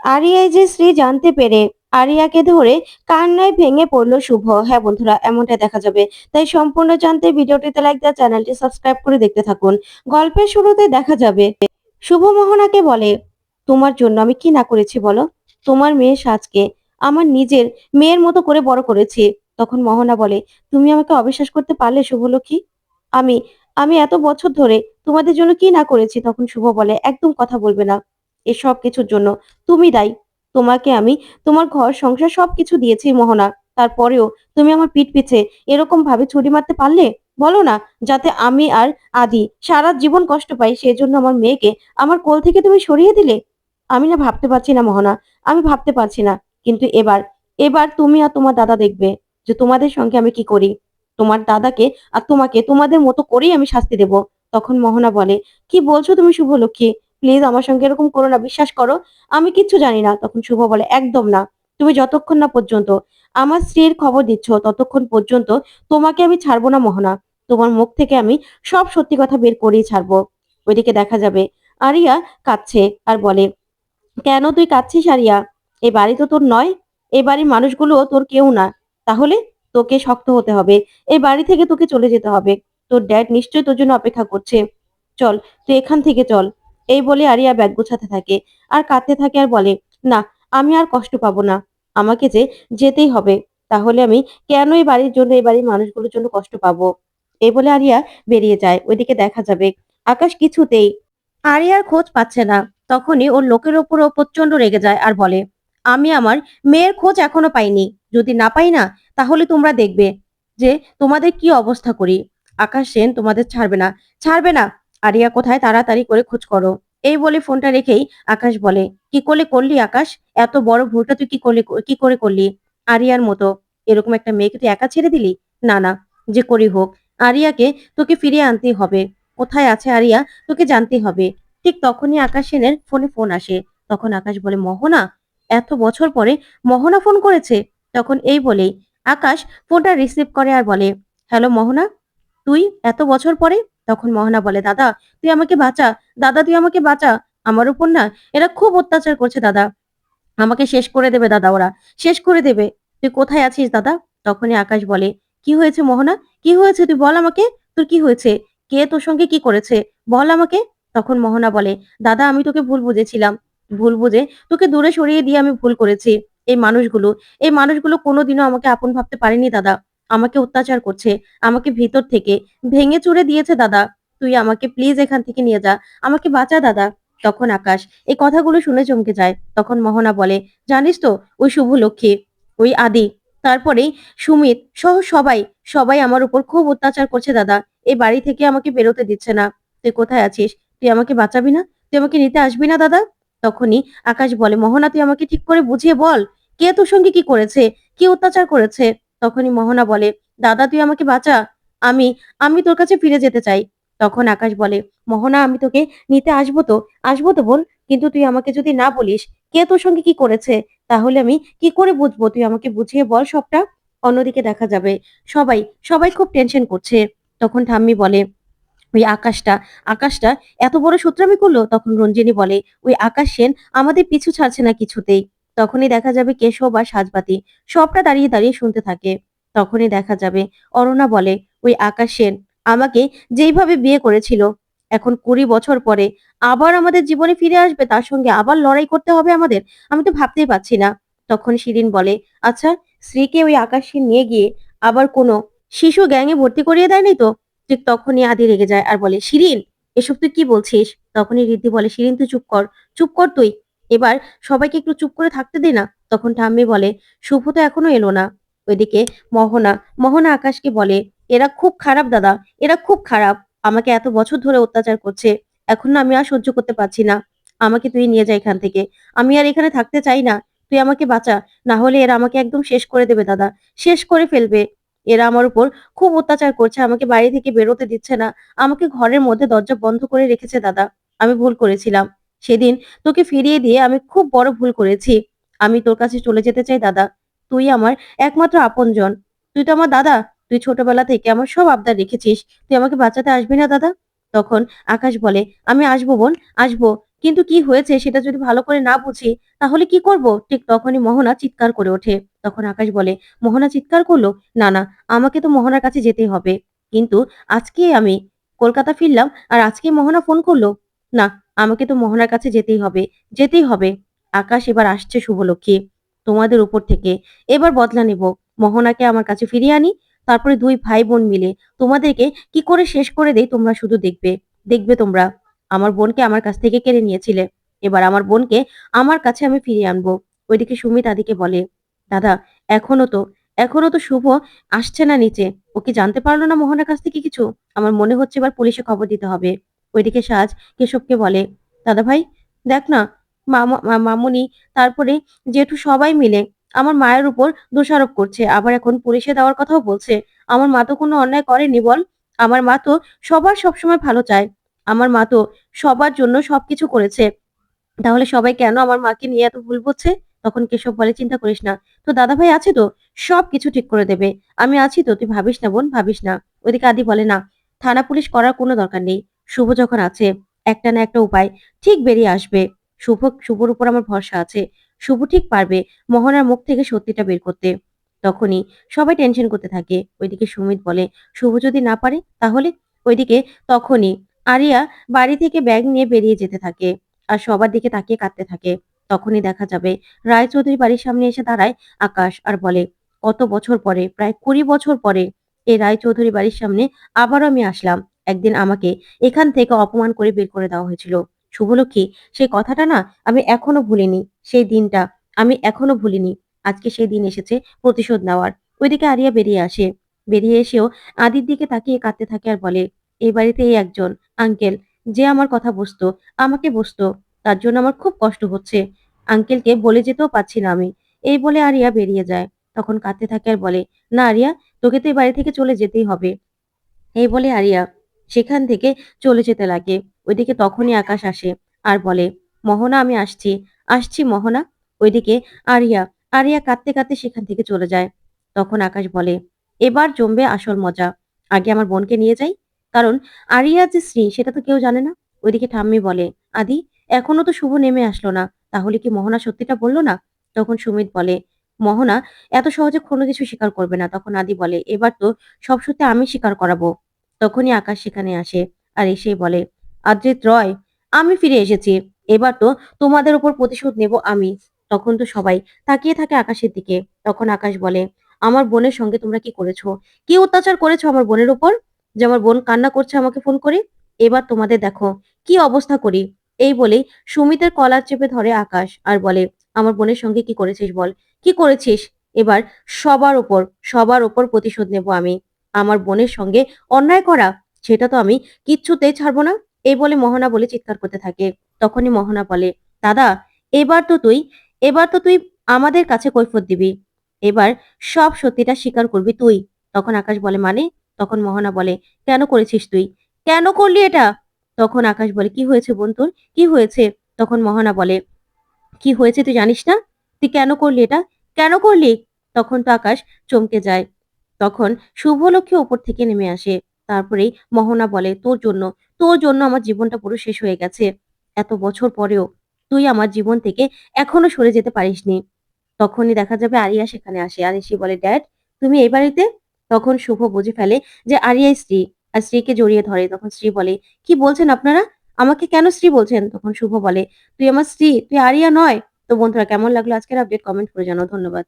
আরিয়ায় যে শ্রী জানতে পেরে আরিয়াকে ধরে কান্নায় ভেঙে পড়ল শুভ। হ্যাঁ বন্ধুরা এমনটা দেখা যাবে। তাই সম্পূর্ণ জানতে ভিডিওটিতে লাইক দেওয়া চ্যানেলটি সাবস্ক্রাইব করে দেখতে থাকুন। গল্পের শুরুতে দেখা যাবে, শুভ মোহনাকে বলে, তোমার জন্য আমি কি না করেছি বলো? তোমার মেয়ের সাজকে আমার নিজের মেয়ের মতো করে বড় করেছি। তখন মোহনা বলে, তুমি আমাকে অবিশ্বাস করতে পারলে শুভলক্ষ্মী? আমি আমি এত বছর ধরে তোমাদের জন্য কি না করেছি? তখন শুভ বলে, একদম কথা বলবে না। এসব কিছুর জন্য। তুমি দায়ী। তোমাকে আমি তোমার ঘর, সংসার সবকিছু দিয়েছি মোহনা। তারপরেও তুমি আমার পিঠ পিছে এরকম ভাবে ছুরি মারতে পারলে? বলো না, যাতে আমি আর আদি সারা জীবন কষ্ট পাই, সেজন্য আমার মেয়েকে আমার কোল থেকে তুমি সরিয়ে দিলে? আমি না ভাবতে পারছি না মোহনা, আমি ভাবতে পারছি না। কিন্তু এবার এবার তুমি আর তোমার দাদা দেখবে যে তোমাদের সঙ্গে আমি কি করি। তোমার দাদাকে আর তোমাকে তোমাদের মতো করেই আমি শাস্তি দেব। তখন মোহনা বলে, কি বলছো তুমি শুভলক্ষ্মী? প্লিজ আমার সঙ্গে এরকম করো না, বিশ্বাস করো, আমি কিচ্ছু জানি না। তখন শুভ বলে, একদম না, তুমি যতক্ষণ না পর্যন্ত আমার স্ত্রীর খবর দিচ্ছ, ততক্ষণ পর্যন্ত তোমাকে আমি ছাড়বো না মোহনা। তোমার মুখ থেকে আমি সব সত্যি কথা বের করেই ছাড়বো। ওইদিকে দেখা যাবে, আরিয়া কাঁদছে আর বলে, কেন তুই কাঁদছিস আরিয়া? এই বাড়ি তো তোর নয় এই বাড়ির মানুষগুলো তোর কেউ না। তাহলে তোকে শক্ত হতে হবে এই বাড়ি থেকে তোকে চলে যেতে হবে। তোর ড্যাড নিশ্চয়ই তোর জন্য অপেক্ষা করছে। চল, তুই এখান থেকে চল। এই বলে আরিয়া ব্যাগ গোছাতে থাকে। আর কাঁদতে থাকে আর বলে, না, আমি আর কষ্ট পাবো না। আমাকে যে যেতেই হবে, তাহলে আমি কেন এই বাড়ির জন্য, এই বাড়ির মানুষগুলোর জন্য কষ্ট পাবো? এই বলে আরিয়া বেরিয়ে যায়। ওইদিকে দেখা যাবে আকাশ কিছুতেই আরিয়ার খোঁজ পাচ্ছে না। তখনই ওর লোকের ওপরও প্রচণ্ড রেগে যায় আর বলে, আমি আমার মেয়ের খোঁজ এখনও পাইনি। যদি না পাই না, তাহলে তোমরা দেখবে যে তোমাদের কি অবস্থা করি। আকাশ সেন তোমাদের ছাড়বে না ছাড়বে না। আরিয়া, কোথায়? তাড়াতাড়ি করে খোঁজ করো। এই বলে ফোনটা রেখেই আকাশ বলে, কি করে করলি আকাশ? এত বড় ভুলটা তুই কি করলি কি করে করলি? আরিয়ার মতো, এরকম একটা মেয়েকে তুই একা ছেড়ে দিলি? না না, যে করি হোক। আরিয়াকে তোকে ফিরিয়ে আনতেই হবে। কোথায় আছে আরিয়া? তোকে জানতেই হবে। ঠিক তখনই আকাশ সেনের ফোনে ফোন আসে। তখন আকাশ বলে, মোহনা, এত বছর পরে মোহনা ফোন করেছে? তখন এই বলেই আকাশ ফোনটা রিসিভ করে আর বলে, হ্যালো মোহনা, তুই এত বছর পরে তখন মোহনা বলে, দাদা, তুই আমাকে বাঁচা। দাদা, তুই আমাকে বাঁচা। আমার উপর না, এরা খুব অত্যাচার করছে, দাদা। আমাকে শেষ করে দেবে, দাদা, ওরা। শেষ করে দেবে। তুই কোথায় আছিস, দাদা? তখনই আকাশ বলে, কি হয়েছে মোহনা? কি হয়েছে? তুই বল আমাকে। তোর কি হয়েছে? কে তোর সঙ্গে কি করেছে? বল আমাকে। তখন মোহনা বলে, দাদা, আমি তোকে ভুল বুঝেছিলাম। ভুল বুঝে তোকে দূরে সরিয়ে দিয়ে আমি ভুল করেছি। এই মানুষগুলো এই মানুষগুলো কোনোদিনও আমাকে আপন ভাবতে পারেনি, দাদা। আমাকে অত্যাচার করছে, আমাকে ভিতর থেকে ভেঙে চুরে দিয়েছে দাদা। তুই আমাকে প্লিজ এখান থেকে নিয়ে যা, আমাকে বাঁচা দাদা। তখন আকাশ এই কথাগুলো শুনে চমকে যায়। তখন মোহনা বলে, জানিস তো, ওই শুভ লক্ষ্মী, ওই আদি তারপরেই সুমিত সহ সবাই সবাই আমার উপর খুব অত্যাচার করছে দাদা। এই বাড়ি থেকে আমাকে বেরোতে দিচ্ছে না। তুই কোথায় আছিস? তুই আমাকে বাঁচাবি না? তুই আমাকে নিতে আসবি না দাদা? তখনই আকাশ বলে, মোহনা, তুই আমাকে ঠিক করে বুঝিয়ে বল, কে তোর সঙ্গে কি করেছে, কি অত্যাচার করেছে? তখনই মোহনা বলে, দাদা, তুই আমাকে বাঁচা। আমি আমি তোর কাছে ফিরে যেতে চাই। তখন আকাশ বলে, মোহনা, আমি তোকে নিতে আসব তো? আসব তো বোন, কিন্তু তুই আমাকে যদি না বলিস, কে তোর সঙ্গে কি করেছে? তাহলে আমি কি করে বুঝব? তুই আমাকে বুঝিয়ে বল সবটা। অন্যদিকে দেখা যাবে, সবাই সবাই খুব টেনশন করছে। তখন ঠাম্মি বলে, ওই আকাশটা আকাশটা এত বড় সূত্রামি করল? তখন রঞ্জিনী বলে, ওই আকাশ সেন আমাদের পিছু ছাড়ছে না কিছুতেই। তখনই দেখা যাবে কেশব আর সাজবাতি সবটা দাঁড়িয়ে দাঁড়িয়ে শুনতে থাকে। তখনই দেখা যাবে অরুণা বলে, ওই আকাশ সেন, আমাকে যেইভাবে বিয়ে করেছিল, এখন কুড়ি বছর পরে আবার আমাদের জীবনে ফিরে আসবে, তার সঙ্গে আবার লড়াই করতে হবে আমাদের? আমি তো ভাবতেই পারছি না। তখন শিরিন বলে আচ্ছা স্ত্রীকে ওই আকাশ সেন নিয়ে গিয়ে আবার কোনো শিশু গ্যাংয়ে ভর্তি করিয়ে দেয়নি তো? ঠিক তখনই আদি রেগে যায় আর বলে, শিরিন, এসব তুই কি বলছিস? তখনই রিদ্ধি বলে, শিরিন, তুই চুপ কর চুপ কর তুই। এবার সবাইকে একটু চুপ করে থাকতে দে না? তখন ঠাম্মি বলে, শুভ তো এখনও এলো না। ওইদিকে মহনা মহনা আকাশকে বলে, এরা খুব খারাপ দাদা, এরা খুব খারাপ। আমাকে এত বছর ধরে অত্যাচার করছে। এখন না আমি আর সহ্য করতে পারছি না। আমাকে তুই নিয়ে যা এখান থেকে। আমি আর এখানে থাকতে চাই না। তুই আমাকে বাঁচা। না হলে এরা আমাকে একদম শেষ করে দেবে দাদা। শেষ করে ফেলবে। এরা আমার উপর খুব অত্যাচার করছে। আমাকে বাড়ি থেকে বেরোতে দিচ্ছে না। আমাকে ঘরের মধ্যে দরজা বন্ধ করে রেখেছে দাদা। আমি ভুল করেছিলাম। সেদিন তোকে ফিরিয়ে দিয়ে আমি খুব বড় ভুল করেছি। আমি তোর কাছে চলে যেতে চাই, দাদা। তুই আমার একমাত্র আপনজন। তুই তো আমার দাদা। তুই ছোটবেলা থেকে আমার সব আবদার রেখেছিস। তুই আমাকে বাঁচাতে আসবি না, দাদা? তখন আকাশ বলে, আমি আসব বোন, আসব। কিন্তু কি হয়েছে সেটা যদি ভালো করে না বুঝি, তাহলে কি করব? ঠিক তখনই মোহনা চিৎকার করে ওঠে। তখন আকাশ বলে, মোহনা চিৎকার করল? না না, আমাকে তো মোহনার কাছে যেতে হবে। কিন্তু আজকে আমি কলকাতা ফিরলাম আর আজকে মোহনা ফোন করল। না, আমাকে তো মোহনার কাছে যেতেই হবে যেতেই হবে। আকাশ এবার আসছে শুভলক্ষ্মী। তোমাদের উপর থেকে। এবার বদলা নেব। মোহনাকে আমার কাছে ফিরিয়ে আনি। তারপরে দুই ভাই বোন মিলে তোমাদেরকে কি করে শেষ করে দেই তোমরা শুধু দেখবে। দেখবে তোমরা, আমার বোনকে আমার কাছ থেকে কেড়ে নিয়েছিলে। এবার আমার বোনকে আমার কাছে আমি ফিরিয়ে আনব। ওইদিকে সুমিত আদিকে বলে, দাদা, এখনও তো এখনও তো শুভ আসছে না নিচে। ও কি জানতে পারল না মোহনার কাছ থেকে কিছু? আমার মনে হচ্ছে এবার পুলিশে খবর দিতে হবে। ওইদিকে সাজ কেশবকে বলে, দাদা ভাই, দেখ না মামুনি তারপরে জেঠু সবাই মিলে আমার মায়ের উপর দোষারোপ করছে, আবার এখন পুলিশে দেওয়ার কথাও বলছে, আমার মা তো কোনো অন্যায় করেনি বল? আমার মা তো সবার সবসময় ভালো চায়, আমার মা তো সবার জন্য সবকিছু করেছে, তাহলে সবাই কেন আমার মাকে নিয়ে এত ভুল বলছে? তখন কেশব বলে, চিন্তা করিস না, তো দাদা ভাই আছে তো সব কিছু ঠিক করে দেবে, আমি আছি তো, তুই ভাবিস না বোন, ভাবিস না। ওইদিকে আদি বলে, না, থানা পুলিশ করার কোনো দরকার নেই শুভ যখন আছে, একটা না একটা উপায় ঠিক বেরিয়ে আসবে। শুভ, শুভর উপর আমার ভরসা আছে। শুভ ঠিক পারবে মোহনার মুখ থেকে সত্যিটা বের করতে। তখনই সবাই টেনশন করতে থাকে। ওইদিকে সুমিত বলে, শুভ যদি না পারে তাহলে? ওইদিকে তখনই আরিয়া বাড়ি থেকে ব্যাগ নিয়ে বেরিয়ে যেতে থাকে আর সবার দিকে তাকিয়ে কাঁদতে থাকে। তখনই দেখা যাবে রায়চৌধুরী বাড়ির সামনে এসে দাঁড়ায় আকাশ আর বলে, কত বছর পরে, প্রায় কুড়ি বছর পরে এই রায়চৌধুরী বাড়ির সামনে আবারও আমি আসলাম। একদিন আমাকে এখান থেকে অপমান করে বের করে দেওয়া হয়েছিল। শুভলক্ষ্মী সেই কথাটা না আমি এখনও ভুলিনি। সেই দিনটা আমি এখনও ভুলিনি। আজকে সেই দিন এসেছে প্রতিশোধ নেওয়ার। ওইদিকে আরিয়া বেরিয়ে আসে। বেরিয়ে এসেও আদির দিকে তাকিয়ে কাঁদতে থাকে আর বলে, এই বাড়িতে এই একজন। আঙ্কেল, যে আমার কথা বুঝতো, আমাকে বুঝতো। তার জন্য আমার খুব কষ্ট হচ্ছে। আঙ্কেলকে বলে যেতেও পারছি না আমি। এই বলে আরিয়া বেরিয়ে যায়। তখন কাঁদতে থাকে আর বলে, না আরিয়া, তোকে তো এই বাড়ি থেকে চলে যেতেই হবে। এই বলে আরিয়া সেখান থেকে চলে যেতে লাগে। ওইদিকে তখনই আকাশ আসে আর বলে, মোহনা, আমি আসছি। আসছি মোহনা? ওইদিকে। আরিয়া। আরিয়া কাঁদতে কাঁদতে সেখান থেকে চলে যায়। তখন আকাশ বলে, এবার জমবে আসল মজা। আগে আমার বোনকে নিয়ে যাই। কারণ আরিয়া যে স্ত্রী, সেটা তো কেউ জানে না। ওইদিকে ঠাম্মি বলে, আদি, এখনও তো শুভ নেমে আসলো না। তাহলে কি মোহনা সত্যিটা বলল না? তখন সুমিত বলে, মোহনা, এত সহজে কোনো কিছু স্বীকার করবে না। তখন আদি বলে, এবার তো সব সত্যি আমি স্বীকার করাবো। তখনই আকাশ সেখানে আসে আর এসেই বলে, আদ্রিত রয়, আমি ফিরে এসেছি। এবার তো তোমাদের উপর প্রতিশোধ নেব আমি। তখন তো সবাই তাকিয়ে থাকে আকাশের দিকে। তখন আকাশ বলে, আমার বোনের সঙ্গে তোমরা কি করেছ? কি অত্যাচার করেছ আমার বোনের উপর? যে আমার বোন কান্না করছে আমাকে ফোন করে? এবার তোমাদের দেখো, কি অবস্থা করি? এই বলেই সুমিতের কলার চেপে ধরে আকাশ আর বলে, আমার বোনের সঙ্গে কি করেছিস বল? কি করেছিস? এবার সবার ওপর সবার ওপর প্রতিশোধ নেব আমি। আমার বোনের সঙ্গে অন্যায় করা, সেটা তো আমি কিচ্ছুতেই ছাড়বো না, এই বলে মোহনা বলে চিৎকার করতে থাকে। তখনই মোহনা বলে, দাদা, এবার তো তুই, এবার তো তুই আমাদের কাছে কৈফত দিবি। এবার সব সত্যিটা স্বীকার করবি তুই। তখন আকাশ বলে মানে? তখন মোহনা বলে, কেন করেছিস তুই? কেন করলি এটা? তখন আকাশ বলে, কি হয়েছে বোন তোর? কি হয়েছে? তখন মোহনা বলে, কি হয়েছে তুই জানিস না? তুই কেন করলি এটা? কেন করলি? তখন তো আকাশ চমকে যায়। তখন শুভলক্ষ্মী ওপর থেকে নেমে আসে। তারপরেই মোহনা বলে, তোর জন্য তোর জন্য আমার জীবনটা পুরো শেষ হয়ে গেছে। এত বছর পরেও তুই আমার জীবন থেকে এখনও সরে যেতে পারিসনি তখনই দেখা যাবে আরিয়া সেখানে আসে। আর এসে বলে, ড্যাড, তুমি এই বাড়িতে তখন শুভ বুঝে ফেলে যে আরিয়াই স্ত্রী আর স্ত্রীকে জড়িয়ে ধরে। তখন স্ত্রী বলে, কি বলছেন আপনারা? আমাকে কেন স্ত্রী বলছেন তখন শুভ বলে, তুই আমার স্ত্রী, তুই আরিয়া নয় তো বন্ধুরা, কেমন লাগল আজকের আপডেট কমেন্ট করে জানাও। ধন্যবাদ।